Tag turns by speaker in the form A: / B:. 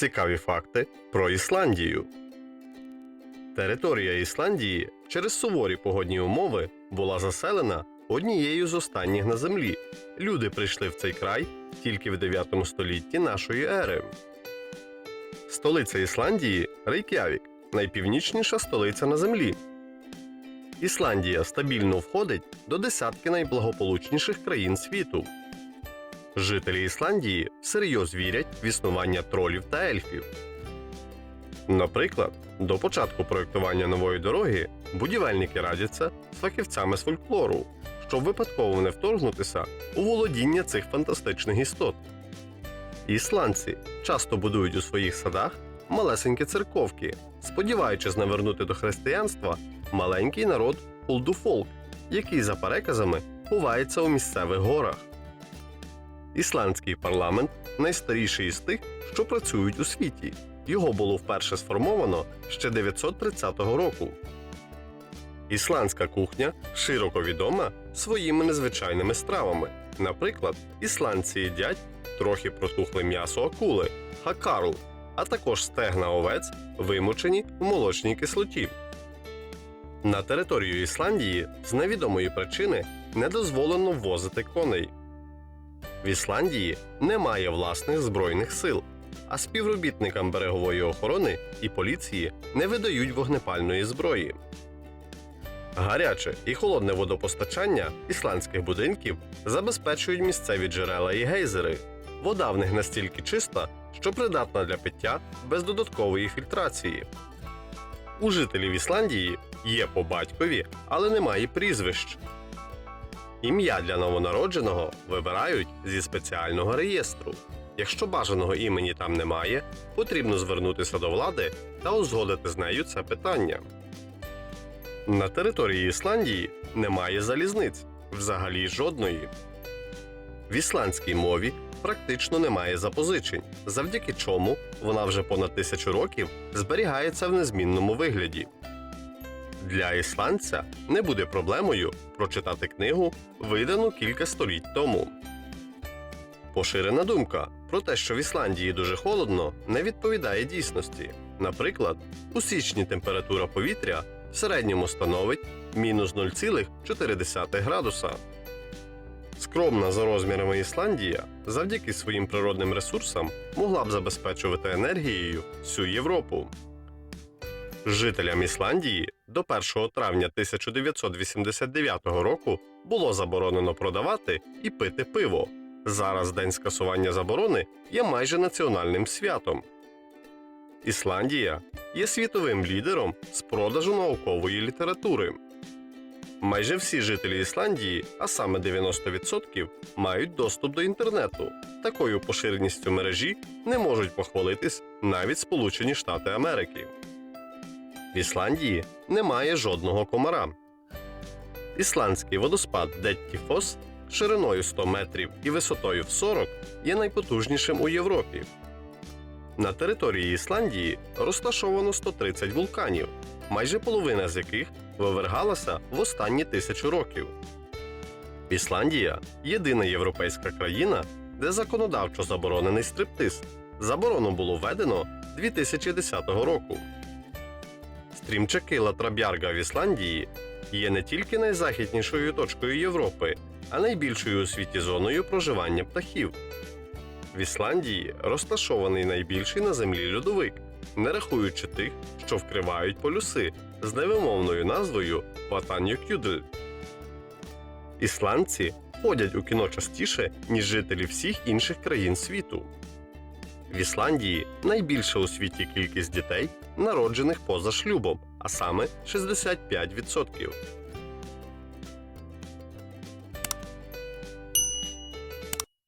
A: Цікаві факти про Ісландію. Територія Ісландії через суворі погодні умови була заселена однією з останніх на землі. Люди прийшли в цей край тільки в 9 столітті нашої ери. Столиця Ісландії Рейк'явік найпівнічніша столиця на землі. Ісландія стабільно входить до десятки найблагополучніших країн світу. Жителі Ісландії всерйоз вірять в існування тролів та ельфів. Наприклад, до початку проєктування нової дороги будівельники радяться з фахівцями з фольклору, щоб випадково не вторгнутися у володіння цих фантастичних істот. Ісландці часто будують у своїх садах малесенькі церковки, сподіваючись навернути до християнства маленький народ Улдуфолк, який за переказами ховається у місцевих горах. Ісландський парламент найстаріший із тих, що працюють у світі. Його було вперше сформовано ще 930 року. Ісландська кухня широко відома своїми незвичайними стравами. Наприклад, ісландці їдять трохи протухле м'ясо акули, хакару, а також стегна овець, вимочені в молочній кислоті. На територію Ісландії з невідомої причини не дозволено ввозити коней. В Ісландії немає власних збройних сил, а співробітникам берегової охорони і поліції не видають вогнепальної зброї. Гаряче і холодне водопостачання ісландських будинків забезпечують місцеві джерела і гейзери. Вода в них настільки чиста, що придатна для пиття без додаткової фільтрації. У жителів Ісландії є по батькові, але немає прізвищ. Ім'я для новонародженого вибирають зі спеціального реєстру. Якщо бажаного імені там немає, потрібно звернутися до влади та узгодити з нею це питання. На території Ісландії немає залізниць, взагалі жодної. В ісландській мові практично немає запозичень, завдяки чому вона вже понад тисячу років зберігається в незмінному вигляді. Для ісландця не буде проблемою прочитати книгу, видану кілька століть тому. Поширена думка про те, що в Ісландії дуже холодно, не відповідає дійсності. Наприклад, у січні температура повітря в середньому становить мінус 0,4 градуса. Скромна за розмірами Ісландія завдяки своїм природним ресурсам могла б забезпечувати енергією всю Європу. Жителям Ісландії до 1 травня 1989 року було заборонено продавати і пити пиво. Зараз день скасування заборони є майже національним святом. Ісландія є світовим лідером з продажу наукової літератури. Майже всі жителі Ісландії, а саме 90%, мають доступ до інтернету. Такою поширеністю мережі не можуть похвалитись навіть Сполучені Штати Америки. В Ісландії немає жодного комара. Ісландський водоспад Деттіфос шириною 100 метрів і висотою в 40 є найпотужнішим у Європі. На території Ісландії розташовано 130 вулканів, майже половина з яких вивергалася в останні тисячу років. Ісландія єдина європейська країна, де законодавчо заборонений стриптиз. Заборону було введено 2010 року. Стрімчаки Латрабярга в Ісландії є не тільки найзахіднішою точкою Європи, а найбільшою у світі зоною проживання птахів. В Ісландії розташований найбільший на землі льодовик, не рахуючи тих, що вкривають полюси з невимовною назвою Ватаньокюдль. Ісландці ходять у кіно частіше, ніж жителі всіх інших країн світу. В Ісландії найбільша у світі кількість дітей, народжених поза шлюбом, а саме 65%.